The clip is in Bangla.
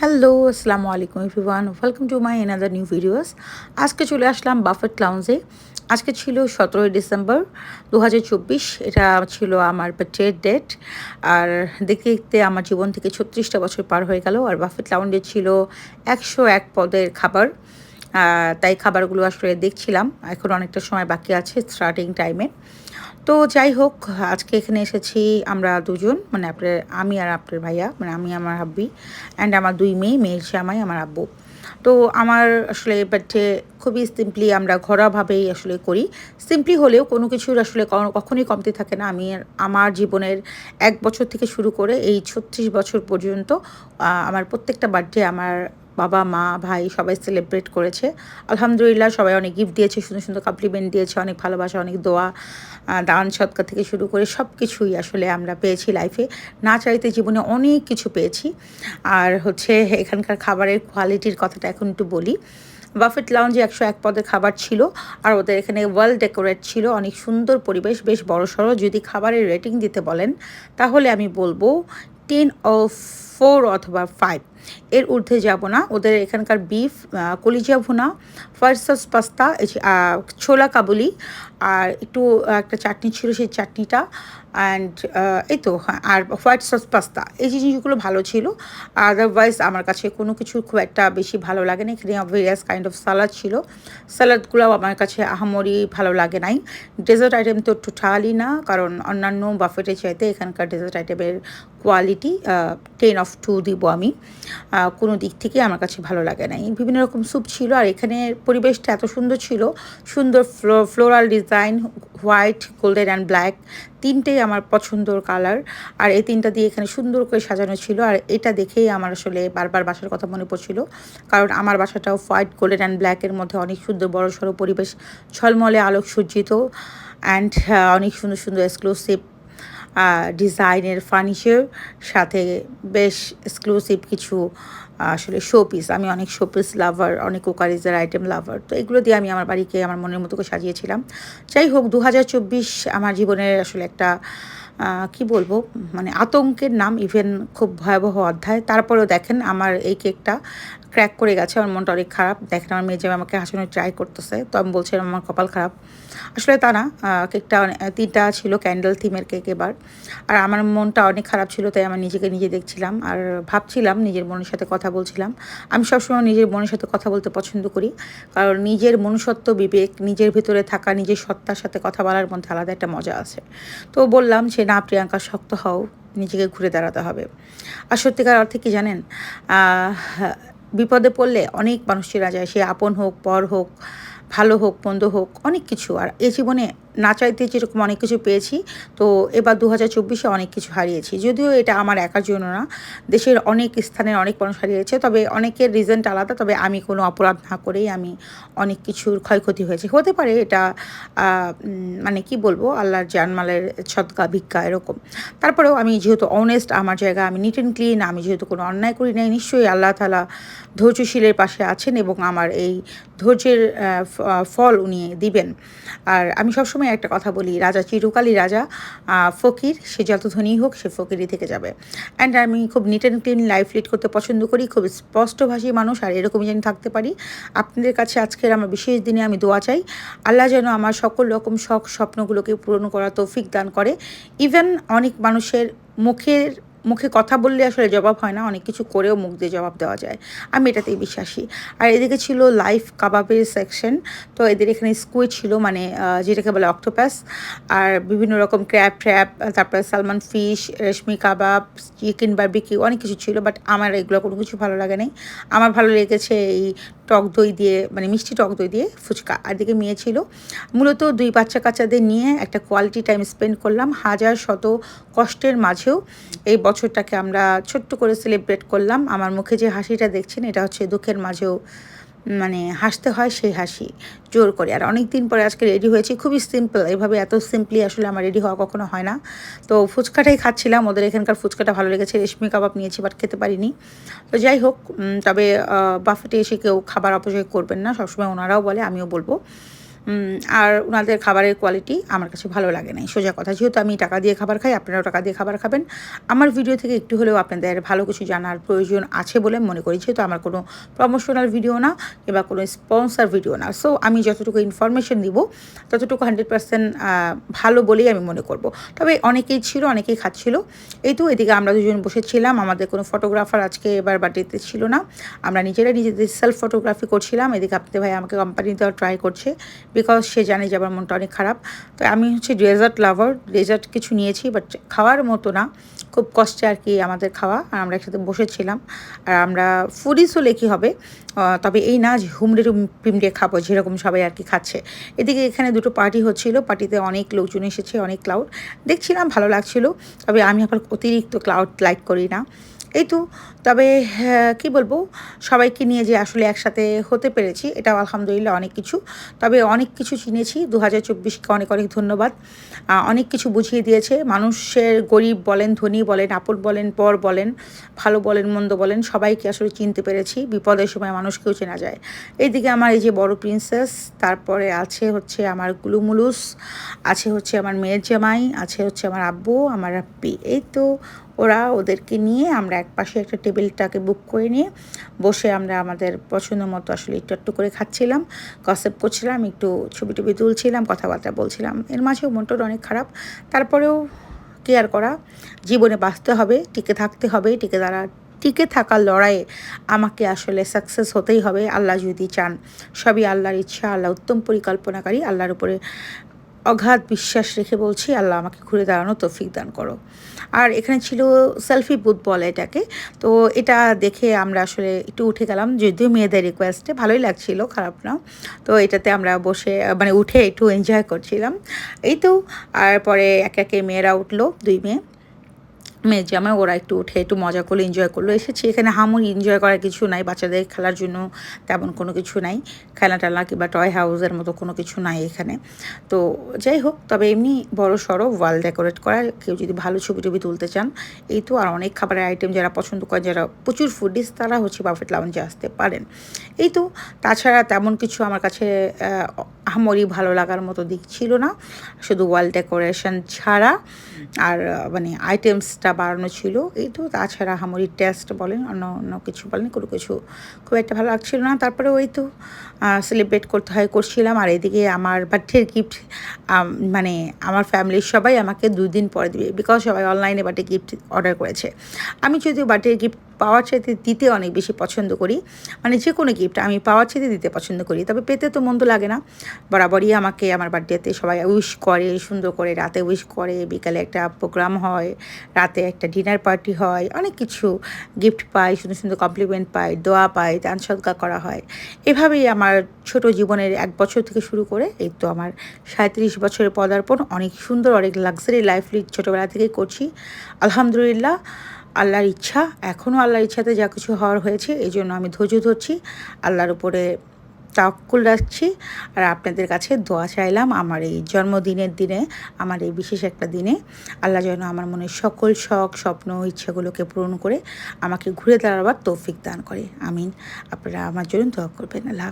হ্যালো আসসালামু আলাইকুম everyone welcome to my another new videos আজকে চলে আসলাম বাফেট লাউঞ্জে আজকে ছিল সতেরোই ডিসেম্বর দু হাজার চব্বিশ। এটা ছিল আমার বার্থডে ডেট আর দেখতে দেখতে আমার জীবন থেকে ছত্রিশটা বছর পার হয়ে গেল। আর বাফেট লাউঞ্জে ছিল একশো এক পদের খাবার। তাই খাবারগুলো আসলে দেখছিলাম। এখন অনেকটা সময় বাকি আছে স্টার্টিং টাইমে তো যাই হোক, আজকে এখানে এসেছি আমরা দুজন মানে আপনার আমি আর আপনার ভাইয়া মানে আমি, আমার হাব্বি অ্যান্ড আমার দুই মেয়ে, মেয়ের জামাই, আমার আব্বু। তো আমার আসলে বার্থডে খুবই সিম্পলি আমরা ঘরোয়াভাবেই আসলে করি। সিম্পলি হলেও কোনো কিছুর আসলে কখনোই কমতি থাকে না। আমি আমার জীবনের এক বছর থেকে শুরু করে এই ছত্রিশ বছর পর্যন্ত আমার প্রত্যেকটা বার্থডে আমার বাবা, মা, ভাই সবাই সেলিব্রেট করেছে। আলহামদুলিল্লাহ সবাই অনেক গিফট দিয়েছে, সুন্দর সুন্দর কমপ্লিমেন্ট দিয়েছে, অনেক ভালোবাসা, অনেক দোয়া দান সৎকার থেকে শুরু করে সব কিছুই আসলে আমরা পেয়েছি লাইফে না চাইতে জীবনে অনেক কিছু পেয়েছি। আর হচ্ছে এখানকার খাবারের কোয়ালিটির কথাটা এখন একটু বলি। বাফেট লাউঞ্জে একশো এক পদের খাবার ছিল আর ওদের এখানে ওয়েল ডেকোরেট ছিল, অনেক সুন্দর পরিবেশ, বেশ বড়সড়। যদি খাবারের রেটিং দিতে বলেন, তাহলে আমি বলব টেন ও ফোর অথবা ফাইভ এর ঊর্ধ্বে যাব না। ওদের এখানকার বিফ কলিজা ভুনা ফার্স্ট সস পাস্তা ছোলা কাবুলি আর একটু একটা চাটনি ছিল সেই চাটনিটা অ্যান্ড এই তো হ্যাঁ আর হোয়াইট সস পাস্তা এই জিনিসগুলো ভালো ছিল। আদারওয়াইজ আমার কাছে কোনো কিছু খুব একটা বেশি ভালো লাগে না এখানে ভেরিয়াস কাইন্ড অফ সালাদ ছিল। সালাদগুলোও আমার কাছে আহামরি ভালো লাগে নাই। ডেজার্ট আইটেম তো টোটালি না, কারণ অন্যান্য বাফেটে চাইতে এখানকার ডেজার্ট আইটেমের কোয়ালিটি টেন অফ টু দিব আমি। কোনো দিক থেকে আমার কাছে ভালো লাগে নাই। বিভিন্ন রকম স্যুপ ছিল আর এখানে পরিবেশটা এত সুন্দর ছিল। সুন্দর flow floral design white golden and black তিনটেই আমার পছন্দর কালার আর এই তিনটা দিয়ে এখানে সুন্দর করে সাজানো ছিল। আর এটা দেখেই আমার আসলে বারবার বাসার কথা মনে পড়ছিল। কারণ আমার বাসাটাও হোয়াইট গোল্ডেন অ্যান্ড ব্ল্যাকের মধ্যে অনেক সুন্দর বড় সড়ো পরিবেশ। ঝলমলে আলোক সজ্জিত অ্যান্ড অনেক সুন্দর সুন্দর এক্সক্লুসিভ ডিজাইনের ফার্নিচার সাথে বেশ এক্সক্লুসিভ কিছু আসলে শোপিস আমি অনেক শোপিস লাভার অনেক কোকারিজার আইটেম লাভার তো এগুলো দিয়ে আমি আমার বাড়িকে, আমার মনের মতো করে সাজিয়েছিলাম। যাই হোক দু হাজার চব্বিশ আমার জীবনের আসলে একটা কি বলব মানে আতঙ্কের নাম ইভেন খুব ভয়াবহ অধ্যায়। তারপরেও দেখেন আমার এই কেকটা ক্র্যাক করে গেছে, আমার মনটা অনেক খারাপ। দেখেন আমার মেয়ে জামাই আমাকে হাসানোর ট্রাই করতেছে, তো আমি বলছিলাম আমার কপাল খারাপ। আসলে তা না কেকটা তিনটা ছিল ক্যান্ডেল থিমের কেক এবার। আর আমার মনটা অনেক খারাপ ছিল, তাই আমার নিজেকে নিজে দেখছিলাম। আর ভাবছিলাম নিজের মনের সাথে কথা বলছিলাম। আমি সবসময় নিজের মনের সাথে কথা বলতে পছন্দ করি। কারণ নিজের মনুষ্যত্ব, বিবেক, নিজের ভিতরে থাকা, নিজের সত্তার সাথে কথা বলার মধ্যে আলাদা একটা মজা আছে। তো বললাম যে না প্রিয়াঙ্কা শক্ত হও, নিজেকে ঘুরে দাঁড়াতে হবে। আর সত্যিকার অর্থে কি জানেন? বিপদে পড়লে অনেক মানুষ চেনা যায় সে আপন হোক পর হোক, ভালো হোক, মন্দ হোক, অনেক কিছু। আর এই জীবনে না চাইতে যেরকম অনেক কিছু পেয়েছি, তো এবার দু হাজার চব্বিশে অনেক কিছু হারিয়েছি। যদিও এটা আমার একার জন্য না, দেশের অনেক স্থানের অনেক মানুষ হারিয়েছে, তবে অনেকের রিজেন্ট আলাদা, তবে আমি কোনো অপরাধ না করেই আমি অনেক কিছুর ক্ষয়ক্ষতি হয়েছে। হতে পারে এটা মানে কি বলব, আল্লাহর জানমালের ছদকা ভিক্ষা, এরকম। তারপরেও আমি যেহেতু অনেস্ট আমার জায়গা আমি নিট অ্যান্ড ক্লিন আমি যেহেতু কোনো অন্যায় করি নাই, নিশ্চয়ই আল্লাহ তালা ধৈর্যশীলের পাশে আছেন এবং আমার এই ধৈর্যের ফল উনি দিবেন। আর আমি সবসময় একটা কথা বলি। রাজা চিরকালই রাজা ফকির, সে যত ধনী হোক সে ফকিরই থেকে যাবে। অ্যান্ড আমি খুব neat and clean life lead করতে পছন্দ করি, খুব স্পষ্টভাষী মানুষ, আর এরকমই যেন থাকতে পারি। আপনাদের কাছে আজকের আমার বিশেষ দিনে আমি দোয়া চাই, আল্লাহ যেন আমার সকল রকম শখ, স্বপ্নগুলোকে পূরণ করা তৌফিক দান করে। ইভেন অনেক মানুষের মুখের মুখে কথা বললে আসলে জবাব হয় না, অনেক কিছু করেও মুখ দিয়ে জবাব দেওয়া যায়। আমি এটাতেই বিশ্বাসী। আর এদিকে ছিল লাইফ কাবাবের সেকশন তো এদের এখানে স্কুই ছিল মানে যেটাকে বলে অক্টোপাস আর বিভিন্ন রকম ক্র্যাপ ট্র্যাপ তারপরে salmon fish reshmi kebab chicken barbecue অনেক কিছু ছিল বাট আমার এগুলো কোনো কিছু ভালো লাগে নাই। আমার ভালো লেগেছে এই টক দই দিয়ে মানে মিষ্টি টক দই দিয়ে ফুচকা। আর দিকে মেয়ে ছিল। মূলত দুই বাচ্চা কাচ্চাদের নিয়ে একটা কোয়ালিটি টাইম স্পেন্ড করলাম, হাজার শত কষ্টের মাঝেও। এই বছরটাকে আমরা ছোট্ট করে সেলিব্রেট করলাম। আমার মুখে যে হাসিটা দেখছেন, এটা হচ্ছে দুঃখের মাঝেও মানে হাসতে হয় সেই হাসি। জোর করে। আর অনেক দিন পরে আজকে রেডি হয়েছি। খুবই সিম্পল এভাবে এত সিম্পলি আসলে আমার রেডি হওয়া কখনো হয় না। তো ফুচকাটাই খাচ্ছিলাম। ওদের এখানকার ফুচকাটা ভালো লেগেছে। রেশমি কাবাব নিয়েছি বাট খেতে পারিনি। তো যাই হোক তবে বাফেটে এসে কেউ খাবার অপচয় করবেন না। সবসময় ওনারাও বলে, আমিও বলব। আর ওনাদের খাবারের কোয়ালিটি আমার কাছে ভালো লাগে নাই। সোজা কথা, যেহেতু আমি টাকা দিয়ে খাবার খাই, আপনারাও টাকা দিয়ে খাবার খাবেন। আমার ভিডিও থেকে একটু হলেও আপনাদের ভালো কিছু জানার প্রয়োজন আছে বলে মনে করি, যেহেতু আমার কোনো প্রমোশনাল ভিডিও না কিংবা কোনো স্পন্সার ভিডিও না। সো আমি যতটুকু ইনফরমেশন দিব, ততটুকু হান্ড্রেড পার্সেন্ট ভালো বলেই আমি মনে করব। তবে অনেকেই ছিল, অনেকেই খাচ্ছিল। এই তো, এদিকে আমরা দুজন বসেছিলাম। আমাদের কোনো ফটোগ্রাফার আজকে এবার বার্থডেতে ছিল না। আমরা নিজেরা নিজেদের সেলফ ফটোগ্রাফি করছিলাম। এদিকে আপনাদের ভাই আমাকে কোম্পানি দেওয়ার ট্রাই করছে। বিকজ সে জানে যে আমার মনটা অনেক খারাপ। তো আমি হচ্ছে ডেজার্ট লাভার ডেজার্ট কিছু নিয়েছি বাট খাওয়ার মতো না। খুব কষ্টে আর কি আমাদের খাওয়া। আর আমরা একসাথে বসেছিলাম। আর আমরা ফুডিস হলে কী হবে তবে এই না যে হুমড়ে পিমড়ে খাব, যেরকম সবাই আর কি খাচ্ছে। এদিকে এখানে দুটো পার্টি হচ্ছিল। পার্টিতে অনেক লোকজন এসেছে, অনেক ক্লাউড দেখছিলাম, ভালো লাগছিল। তবে আমি আবার অতিরিক্ত ক্লাউড লাইক করি না। এই তো তবে হ্যাঁ, কি বলব সবাইকে নিয়ে যে আসলে একসাথে হতে পেরেছি এটাও আলহামদুলিল্লাহ অনেক কিছু। তবে অনেক কিছু চিনেছি দু হাজার চব্বিশকে অনেক অনেক ধন্যবাদ। অনেক কিছু বুঝিয়ে দিয়েছে মানুষের গরিব বলেন ধনী বলেন আপন বলেন পর বলেন ভালো বলেন মন্দ বলেন সবাইকে আসলে চিনতে পেরেছি বিপদের সময় মানুষকেও চেনা যায়। এইদিকে আমার এই যে বড় প্রিন্সেস তারপরে আছে হচ্ছে আমার গুলুমুলুস আছে হচ্ছে আমার মেয়ের জামাই আছে হচ্ছে আমার আব্বু আমার আপ্পি এই তো ওরা ওদেরকে নিয়ে আমরা এক পাশে একটা টেবিলটাকে বুক করে নিয়ে বসে আমরা আমাদের পছন্দ মতো আসলে একটু একটু করে খাচ্ছিলাম গসেপ করছিলাম, একটু ছবি টবি তুলছিলাম, কথাবার্তা বলছিলাম। এর মাঝেও মনটা অনেক খারাপ। তারপরেও কেয়ার করা? জীবনে বাঁচতে হবে, টিকে থাকতে হবে, টিকে দাঁড়া, টিকে থাকার লড়াইয়ে আমাকে আসলে সাকসেস হতেই হবে, আল্লাহ যদি চান। সবই আল্লাহর ইচ্ছা, আল্লাহ উত্তম পরিকল্পনাকারী, আল্লাহর উপরে অগাধ বিশ্বাস রেখে বলছি, আল্লাহ আমাকে ঘুরে দাঁড়ানো তৌফিক দান করো। আর এখানে ছিল সেলফি বুথ বলে এটাকে। তো এটা দেখে আমরা আসলে একটু উঠে গেলাম, যদিও মেয়েদের রিকোয়েস্টে ভালোই লাগছিল, খারাপ না। তো এটাতে আমরা বসে মানে উঠে একটু এনজয় করছিলাম। এই তো, আর পরে একে একে মেয়েরা উঠল, দুই মেয়ে। মেয়ের জামাই ওরা একটু উঠে একটু মজা করল এনজয় করল। এসেছি এখানে হামুর এনজয় করার কিছু নাই, বাচ্চাদের খেলার জন্য তেমন কোনো কিছু নাই। খেলা টেলা কিংবা টয় হাউসের মতো কোনো কিছু নাই এখানে। তো যাই হোক, তবে এমনি বড় সড়ো ওয়াল ডেকোরেট করা, কেউ যদি ভালো ছবি টবি তুলতে চান, এই তো আর অনেক খাবারের আইটেম যারা পছন্দ করেন, যারা প্রচুর ফুডিস তারা হচ্ছে বাফেট লাউঞ্জে আসতে পারেন। এই তো, তাছাড়া তেমন কিছু আমার কাছে আহামরি ভালো লাগার মতো দিক ছিল না। শুধু ওয়াল ডেকোরেশন ছাড়া, আর মানে আইটেমসটা বাড়ানো ছিল। এই তো তাছাড়া হামরির টেস্ট বলেন, অন্য অন্য কিছু বলেন, কোনো কিছু খুব একটা ভালো লাগছিল না। তারপরে ওই তো সেলিব্রেট করতে হয়, করছিলাম। আর এদিকে আমার বার্থডের গিফট মানে আমার ফ্যামিলির সবাই আমাকে দুদিন পরে দিবে বিকজ সবাই অনলাইনে বার্থডে গিফট অর্ডার করেছে। আমি যদিও বার্থডের গিফট পাওয়ার চাইতে দিতে অনেক বেশি পছন্দ করি। মানে যে কোনো গিফট আমি পাওয়ার চাইতে দিতে পছন্দ করি। তবে পেতে তো মন্দ লাগে না। বরাবরই আমাকে আমার বার্থডেতে সবাই উইশ করে, সুন্দর করে রাতে উইশ করে। বিকালে একটা প্রোগ্রাম হয়, রাতে একটা ডিনার পার্টি হয়, অনেক কিছু গিফট পাই, সুন্দর সুন্দর কমপ্লিমেন্ট পাই, দোয়া পাই, দান সদকা করা হয়। এভাবেই আমার ছোট জীবনের এক বছর থেকে শুরু করে এই তো আমার সাঁত্রিশ বছরের পদার্পণ। অনেক সুন্দর, অনেক লাক্সারি লাইফ লিড ছোটোবেলা থেকেই করছি। আলহামদুলিল্লাহ আল্লাহর ইচ্ছা এখনও আল্লাহর ইচ্ছাতে যা কিছু হওয়ার হয়েছে, এই জন্য আমি ধৈর্য ধরছি, আল্লাহর উপরে তাক্কুল রাখছি, আর আপনাদের কাছে দোয়া চাইলাম আমার এই জন্মদিনের দিনে, আমার এই বিশেষ একটা দিনে, আল্লাহ যেন আমার মনের সকল শখ, স্বপ্ন, ইচ্ছাগুলোকে পূরণ করে আমাকে ঘুরে দাঁড়াবার তৌফিক দান করে। আমিন। আপনারা আমার জন্য দোয়া করবেন। আল্লাহ।